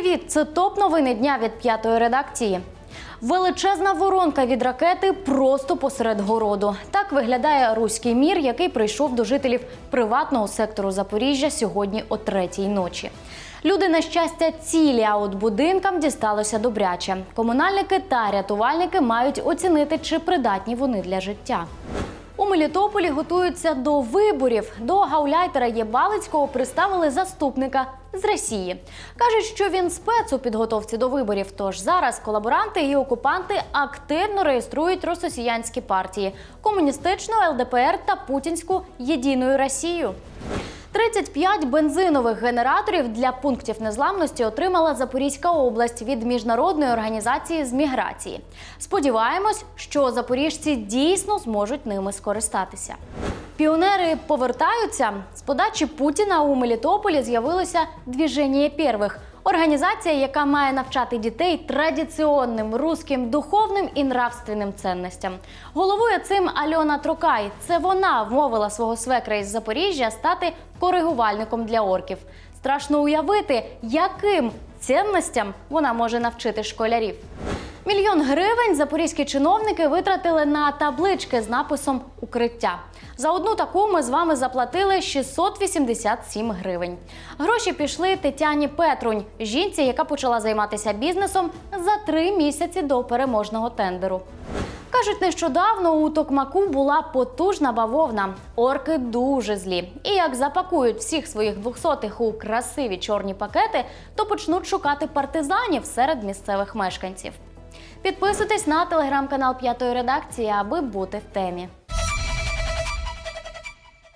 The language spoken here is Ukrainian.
Привіт! Це топ новини дня від п'ятої редакції. Величезна воронка від ракети просто посеред городу. Так виглядає руський мір, який прийшов до жителів приватного сектору Запоріжжя сьогодні о третій ночі. Люди, на щастя, цілі, а от будинкам дісталося добряче. Комунальники та рятувальники мають оцінити, чи придатні вони для життя. У Мелітополі готуються до виборів. До гауляйтера Єбалицького приставили заступника з Росії. Кажуть, що він спец у підготовці до виборів. Тож зараз колаборанти і окупанти активно реєструють росіянські партії комуністичну ЛДПР та путінську єдиною Росію. 35 бензинових генераторів для пунктів незламності отримала Запорізька область від міжнародної організації з міграції. Сподіваємось, що запоріжці дійсно зможуть ними скористатися. Піонери повертаються з подачі Путіна у Мелітополі. З'явилося двіження первих. Організація, яка має навчати дітей традиційним руським духовним і нравственним цінностям. Головує цим Альона Трукай. Це вона вмовила свого свекра із Запоріжжя стати коригувальником для орків. Страшно уявити, яким цінностям вона може навчити школярів. Мільйон гривень запорізькі чиновники витратили на таблички з написом Укриття. За одну таку ми з вами заплатили 687 гривень. Гроші пішли Тетяні Петрунь, жінці, яка почала займатися бізнесом за три місяці до переможного тендеру. Кажуть, нещодавно у Токмаку була потужна бавовна. Орки дуже злі. І як запакують всіх своїх двохсотих у красиві чорні пакети, то почнуть шукати партизанів серед місцевих мешканців. Підписуйтесь на телеграм-канал п'ятої редакції, аби бути в темі.